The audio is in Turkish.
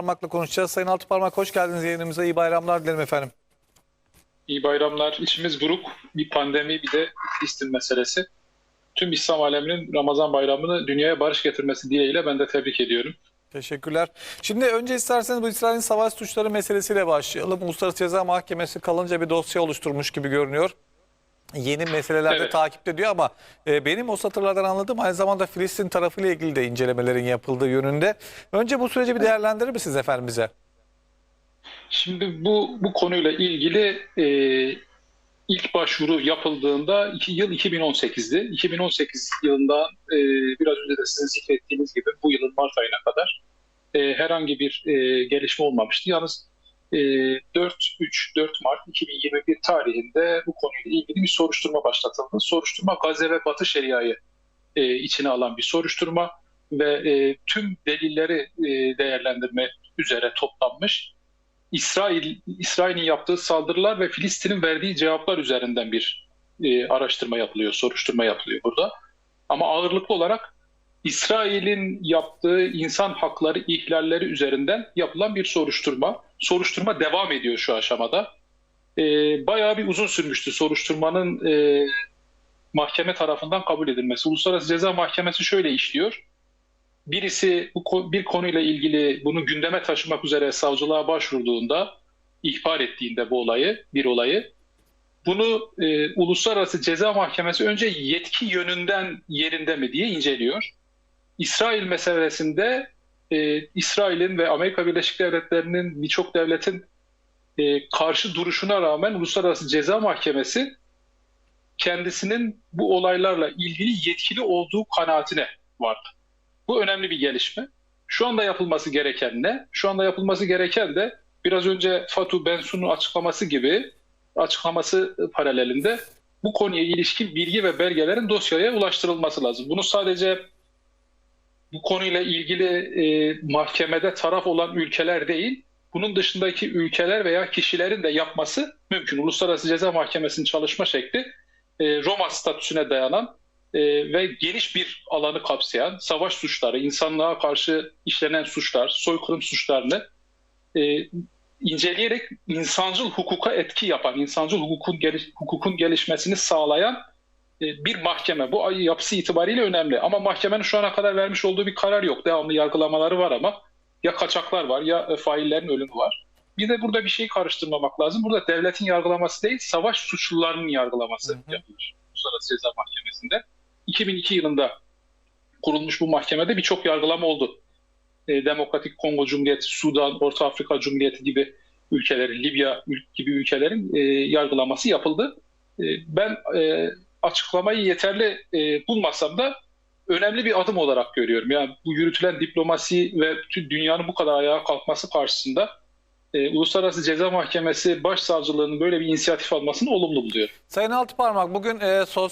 Parmak'la konuşacağız. Sayın Altıparmak hoş geldiniz yayınımıza. İyi bayramlar dilerim efendim. İyi bayramlar. İçimiz buruk. Bir pandemi bir de Filistin meselesi. Tüm İslam aleminin Ramazan bayramını dünyaya barış getirmesi dileğiyle ben de tebrik ediyorum. Teşekkürler. Şimdi önce isterseniz bu İsrail'in savaş suçları meselesiyle başlayalım. Uluslararası Ceza Mahkemesi kalınca bir dosya oluşturmuş gibi görünüyor. Yeni meselelerde Evet. takip ediyor ama e, benim o satırlardan anladığım aynı zamanda Filistin tarafıyla ilgili de incelemelerin yapıldığı yönünde. Önce bu süreci bir değerlendirir misiniz efendim bize? Şimdi bu bu konuyla ilgili e, ilk başvuru yapıldığında iki yıl 2018'di. 2018 yılından e, biraz önce de sizin zikrettiğiniz gibi bu yılın Mart ayına kadar e, herhangi bir e, gelişme olmamıştı. Yalnız 4-3-4 Mart 2021 tarihinde bu konuyla ilgili bir soruşturma başlatıldı. Soruşturma Gazze ve Batı Şeria'yı e, içine alan bir soruşturma ve e, tüm delilleri e, değerlendirme üzere toplanmış. İsrail İsrail'in yaptığı saldırılar ve Filistin'in verdiği cevaplar üzerinden bir araştırma yapılıyor, soruşturma yapılıyor burada. Ama ağırlıklı olarak İsrail'in yaptığı insan hakları ihlalleri üzerinden yapılan bir soruşturma. Soruşturma devam ediyor şu aşamada. E, bayağı bir uzun sürmüştü soruşturmanın e, mahkeme tarafından kabul edilmesi. Uluslararası Ceza Mahkemesi şöyle işliyor. Birisi bu bir konuyla ilgili bunu gündeme taşımak üzere savcılığa başvurduğunda, ihbar ettiğinde bu olayı, bir olayı, bunu e, Uluslararası Ceza Mahkemesi önce yetki yönünden yerinde mi diye inceliyor. İsrail meselesinde e, İsrail'in ve Amerika Birleşik Devletleri'nin birçok devletin e, karşı duruşuna rağmen Uluslararası Ceza Mahkemesi kendisinin bu olaylarla ilgili yetkili olduğu kanaatine vardı. Bu önemli bir gelişme. Şu anda yapılması gereken ne? Şu anda yapılması gereken de biraz önce Fatu Bensu'nun açıklaması gibi açıklaması paralelinde bu konuya ilişkin bilgi ve belgelerin dosyaya ulaştırılması lazım. Bunu sadece bu konuyla ilgili e, mahkemede taraf olan ülkeler değil, bunun dışındaki ülkeler veya kişilerin de yapması mümkün. Uluslararası Ceza Mahkemesi'nin çalışma şekli e, Roma statüsüne dayanan e, ve geniş bir alanı kapsayan savaş suçları, insanlığa karşı işlenen suçlar, soykırım suçlarını e, inceleyerek insancıl hukuka etki yapan, insancıl hukukun, geliş- hukukun gelişmesini sağlayan bir mahkeme. Bu yapısı itibariyle önemli. Ama mahkemenin şu ana kadar vermiş olduğu bir karar yok. Devamlı yargılamaları var ama ya kaçaklar var ya e, faillerin ölümü var. Bir de burada bir şey karıştırmamak lazım. Burada devletin yargılaması değil, savaş suçlularının yargılaması Hı hı. yapılır. Uluslararası Ceza Mahkemesi'nde. 2002 yılında kurulmuş bu mahkemede birçok yargılama oldu. E, Demokratik Kongo Cumhuriyeti, Sudan, Orta Afrika Cumhuriyeti gibi ülkelerin, Libya gibi ülkelerin e, yargılaması yapıldı. E, ben e, açıklamayı yeterli e, bulmasam da önemli bir adım olarak görüyorum. Yani bu yürütülen diplomasi ve bütün dünyanın bu kadar ayağa kalkması karşısında e, Uluslararası Ceza Mahkemesi Başsavcılığının böyle bir inisiyatif almasını olumlu buluyorum. Sayın Altıparmak bugün e, sosyal